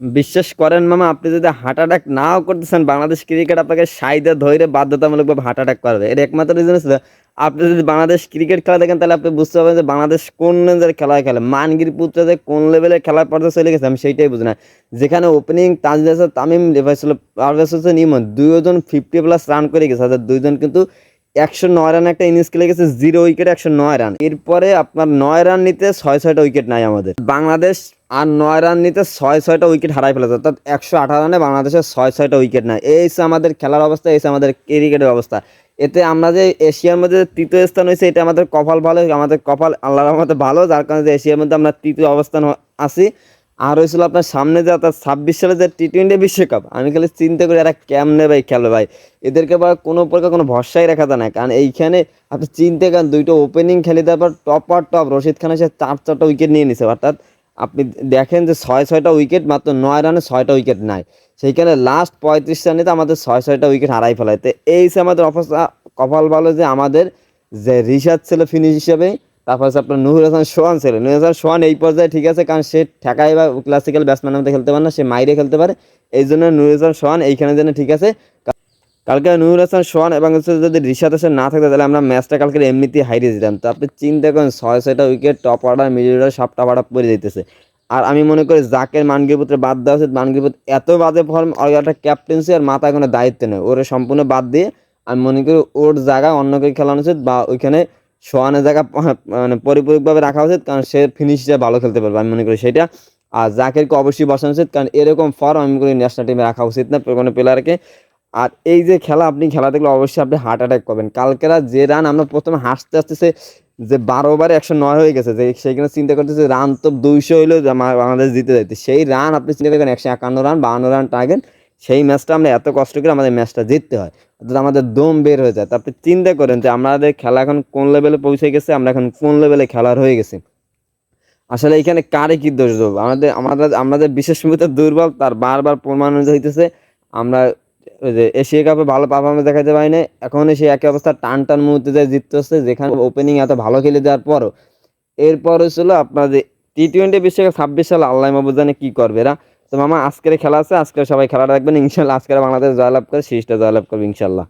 বিশ্বাস করেন মামা, আপনি যদি হার্ট অ্যাটাক নাও করতেছেন, বাংলাদেশ ক্রিকেট আপনাকে সাইডে ধরে বাধ্যতামূলকভাবে হার্ট অ্যাটাক করবে। এর একমাত্র রিজন ছিল আপনি যদি বাংলাদেশ ক্রিকেট খেলা দেখেন, তাহলে আপনি বুঝতে পারবেন যে বাংলাদেশ কোন লেভেলের খেলায় খেলে। মানগির পুত্র যে কোন লেভেলের খেলার পর্যায়ে চলে গেছে, আমি সেইটাই বুঝি না। যেখানে ওপেনিং তাজুল হাসান, তামিম ছিল পারভেজ হোসেন, ইমন, দুইজন ফিফটি প্লাস রান করে গেছে। আর দুইজন কিন্তু একশো নয় রান একটা ইনিংস খেলে গেছে জিরো উইকেট একশো নয় রান। এরপরে আপনার নয় রান নিতে ছয় ছয়টা উইকেট নাই আমাদের। বাংলাদেশ আর নয় রান নিতে ছয় ছয়টা উইকেট হারাই ফেলেছে, অর্থাৎ একশো আঠারো রানে বাংলাদেশের ছয় ছয়টা উইকেট নাই এই হচ্ছে আমাদের খেলার অবস্থা, এই আমাদের ক্রিকেটের অবস্থা। এতে আমরা যে এশিয়ার মধ্যে তৃতীয় স্থান হয়েছে, এটা আমাদের কপাল ভালো, আমাদের কপাল আল্লাহর রহমতে ভালো, যার কারণে এশিয়ার মধ্যে আমরা তৃতীয় অবস্থান আছি। আর হয়েছিল আপনার সামনে যে অর্থাৎ ছাব্বিশ সালে যে টি টোয়েন্টি বিশ্বকাপ, আমি খালি চিন্তা করি এরা কেমনে ভাই খেলবে ভাই। এদেরকে বা কোনো প্রকার কোনো ভরসাই রাখা যায় না, কারণ এইখানে আপনি চিন্তা করেন দুইটা ওপেনিং খেলে দেওয়ার পর টপ আর টপ রশিদ খান এসে চার, চারটা উইকেট নিয়ে নিছে, অর্থাৎ আপনি দেখেন যে ছয়, ছয়টা উইকেট মাত্র নয় রানে ছয়টা উইকেট নাই সেইখানে লাস্ট পঁয়ত্রিশ রানেতে আমাদের ছয়, ছয়টা উইকেট হারাই ফেলায়। তো এই আমাদের অবস্থা কপাল ভালো যে আমাদের যে রিসার্চ ছিল ফিনিশ হিসেবে তারপর হচ্ছে আপনার নুহুর হাসান সোহান ছিল। নুহুর হাসান সোহান এই পর্যায়ে ঠিক আছে, কারণ সে ঠেকাই বা ক্লাসিক্যাল ব্যাটসম্যানের মধ্যে খেলতে পারে না, সে মাইরে খেলতে পারে। এই জন্য নুহুর হাসান সোহান এইখানে যেন ঠিক আছে কালকে নুহুর হাসান সোহান এবং যদি রিশাদ হাসান না থাকতো, তাহলে আমরা ম্যাচটা কালকে এমনিতেই হারিয়ে দিতাম তো আপনি চিন্তা করেন, ছয় ছয়টা wicket top order middle order সব টপ অর্ডার পড়ে দিতেছে আর আমি মনে করি জাকের মানগিরপুত্রে বাদ দেওয়া উচিত। মানগিরপুত্র এত বাজে ফর্ম আর একটা ক্যাপ্টেন্সি আর মাথায় কোনো দায়িত্ব নেই। ওরে সম্পূর্ণ বাদ দিয়ে আমি মনে করি ওর জায়গায় অন্য কেউ খেলানো উচিত বা ওইখানে সোয়ানের জায়গা প- মানে পরিপূরকভাবে রাখা উচিত, কারণ সে ফিনিশ হিসেবে ভালো খেলতে পারবে, আমি মনে করি সেটা। আর জাকেরকে অবশ্যই বসানো উচিত, কারণ এরকম ফর্ম আমি করি ন্যাশনাল টিমে রাখা উচিত না কোনো প্লেয়ারকে আর এই যে খেলা আপনি খেলা দেখলে অবশ্যই আপনি হার্ট অ্যাটাক করবেন। কালকেরা যে রান আমরা প্রথমে হাসতে হাসতেছে যে বারো ওভারে একশো নয় হয়ে গেছে, যে সেইখানে চিন্তা করতেছে রান তো দুইশো হইলেও বাংলাদেশ জিতে যাইতে। সেই রান আপনি চিন্তা করেন একশো একান্ন রান বাহান্ন রান টার্গেট সেই ম্যাচটা আমরা এত কষ্ট করে আমাদের ম্যাচটা জিততে হয়। অর্থাৎ আমাদের দম বের হয়ে যায়। তা আপনি চিন্তা করেন যে আমাদের খেলা এখন কোন লেভেলে পৌঁছে গেছে? আমরা এখন কোন লেভেলে খেলার হয়ে গেছি? আসলে এখানে কারে কি দোষ দেবো? আমাদের আমাদের আমাদের বিশেষ সুবিধা দুর্বল, তার বারবার প্রমাণ হইতেছে। আমরা ওই যে এশিয়া কাপে ভালো পারফরমেন্স দেখাতে পারি না এখন সেই একই অবস্থা টান টান মুহূর্তে যায় জিততে হচ্ছে যেখানে ওপেনিং এত ভালো খেলে দেওয়ার পরও। এরপর হচ্ছিল আপনার যে টি টোয়েন্টি বিশ্বকাপ ছাব্বিশ সালে আল্লাহ মাবুদ জানে কি করবে এরা? তো মামা, আজকের খেলা আছে আজকে সবাই খেলাটা রাখবেন ইনশাল্লাহ আজকের বাংলাদেশ জয়লাভ করে, সিরিজটা জয়লাভ করবে, ইনশাল্লাহ।